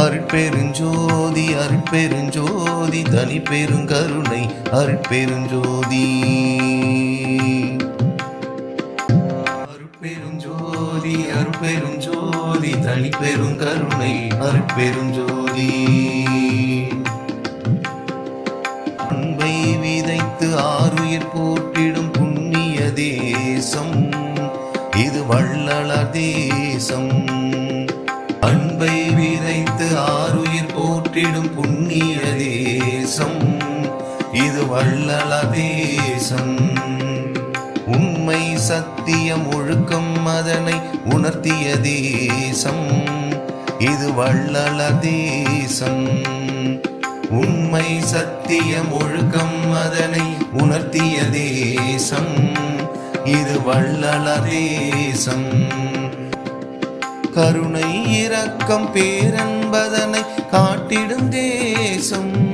அருட்பெருஞ்சோதி அருட்பெருஞ்சோதி தனி பெருங்கருணை அருட்பெருஞ்சோதி. அருட்பெருஞ்சோதி அருட்பெருஞ்சோதி தனி பெருங்கருணை அருட்பெருஞ்சோதி. அன்பை விதைத்து ஆறுயிர் போற்றிடும் புண்ணிய தேசம் இது வள்ளலார் தேசம். ஆறுயிர் புண்ணிய தேசம் இது வள்ளல தேசம் உண்மை சத்தியம் ஒழுக்கம் அதனை உணர்த்திய தேசம் இது வள்ளல தேசம் உண்மை சத்தியம் ஒழுக்கம் அதனை உணர்த்திய தேசம் இது வள்ளல தேசம் கருணை இரக்கம் பேரன்பதனை காட்டிடும் தேசம்.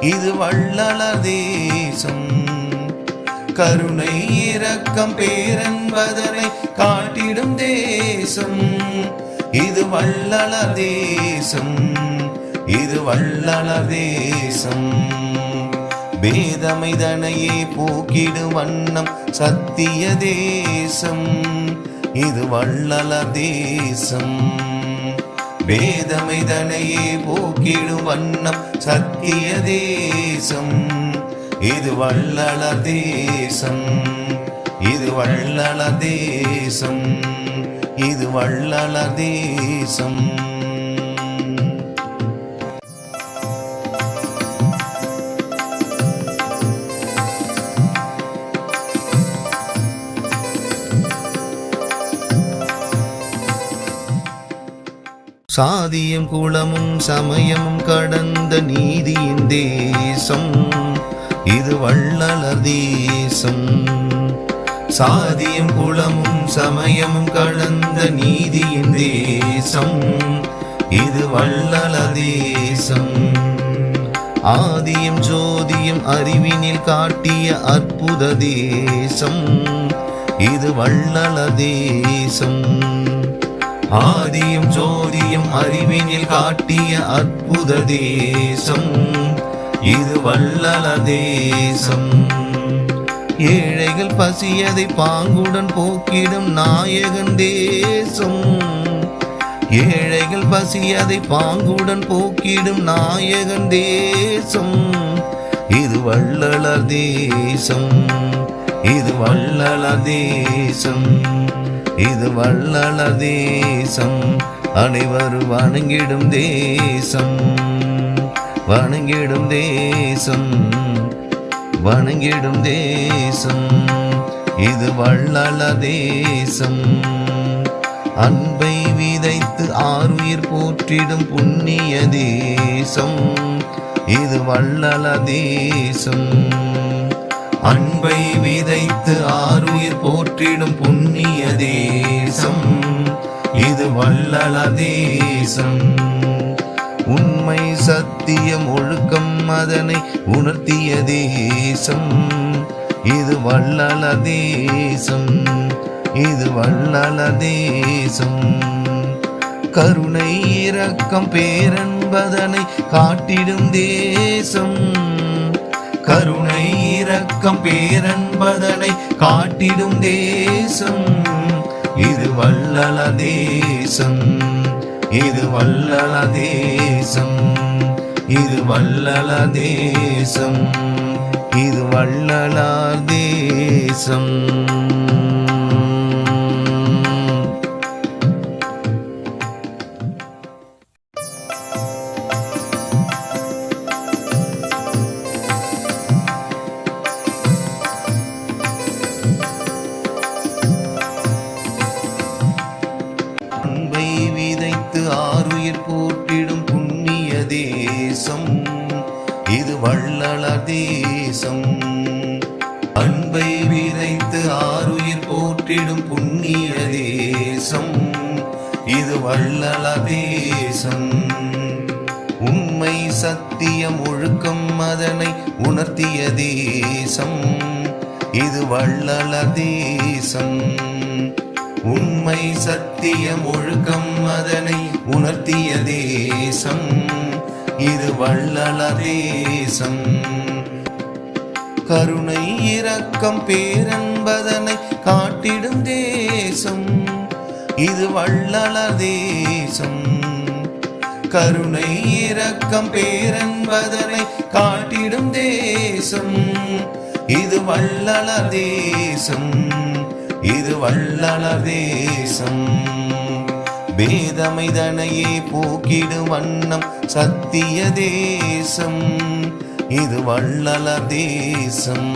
இது வள்ளலர் தேசம். கருணை இரக்கம் பேரன்பதனை காட்டிடும் தேசம். இது வள்ளலர் தேசம். இது வள்ளலர் தேசம். வேதமைதனையே போக்கிடும் வண்ணம் சத்திய தேசம். இது வள்ளல தேசம். வேதமைதனையே போக்கிடும் வண்ணம் சத்திய தேசம். இது வள்ளல தேசம். இது வள்ளல தேசம். இது வள்ளல தேசம். சாதியும் குளமும் சமயமும் கடந்த நீதியின் தேசம். இது வள்ளலர் தேசம். சாதியும் குளமும் சமயமும் கடந்த நீதியின் தேசம். இது வள்ளல தேசம். ஆதியும் ஜோதியும் அறிவினில் காட்டிய அற்புத தேசம். இது வள்ளல தேசம். ஆதியும் ஜோதியும் அறிவினில் காட்டிய அற்புத தேசம். இது வள்ளல தேசம். ஏழைகள் பசியதை பாங்குடன் போக்கிடும் நாயகன் தேசம். ஏழைகள் பசியதை பாங்குடன் போக்கிடும் நாயகன் தேசம். இது வள்ளல தேசம். இது வள்ளல தேசம். இது வள்ளல தேசம். அனைவரும் வணங்கிடும் தேசம். வணங்கிடும் தேசம். வணங்கிடும் தேசம். இது வள்ளல தேசம். அன்பை விதைத்து ஆறுயிர் போற்றிடும் புண்ணிய தேசம். இது வள்ளல தேசம். அன்பை விதைத்து ஆறுயிர் போற்றிடும் புண்ணிய தேசம் இது வள்ளல தேசம். உண்மை சத்தியம் ஒழுக்கம் அதனை உணர்த்திய தேசம் இது வள்ளல தேசம் இது வள்ளல தேசம். கருணை இரக்கம் பேரன்பதனை காட்டிடும் தேசம் கருணை பக்கம் பேரன்பதனை காட்டிடும் தேசம். இது வல்லல தேசம். இது வல்லல தேசம். இது வல்லல தேசம். இது வள்ளலார் தேசம். இது வள்ளல தேசம். அன்பை விதைத்து ஆறுயிர் போற்றிடும் புண்ணிய தேசம். இது வள்ளல தேசம். உண்மை சத்தியம் ஒழுக்கம் அதனை உணர்த்திய தேசம். இது வள்ளல தேசம். உண்மை சத்தியம் ஒழுக்கம் அதனை உணர்த்திய தேசம். இது வள்ளல தேசம் கருணை இரக்கம் பேரன்பதனை காட்டிடும் தேசம். இது வள்ளல தேசம் கருணை இரக்கம் பேரன்பதனை காட்டிடும் தேசம். இது வள்ளல தேசம் இது வள்ளல தேசம் வேதமைதனையே போக்கிடும் வண்ணம் சத்திய தேசம் இது வள்ளல தேசம்.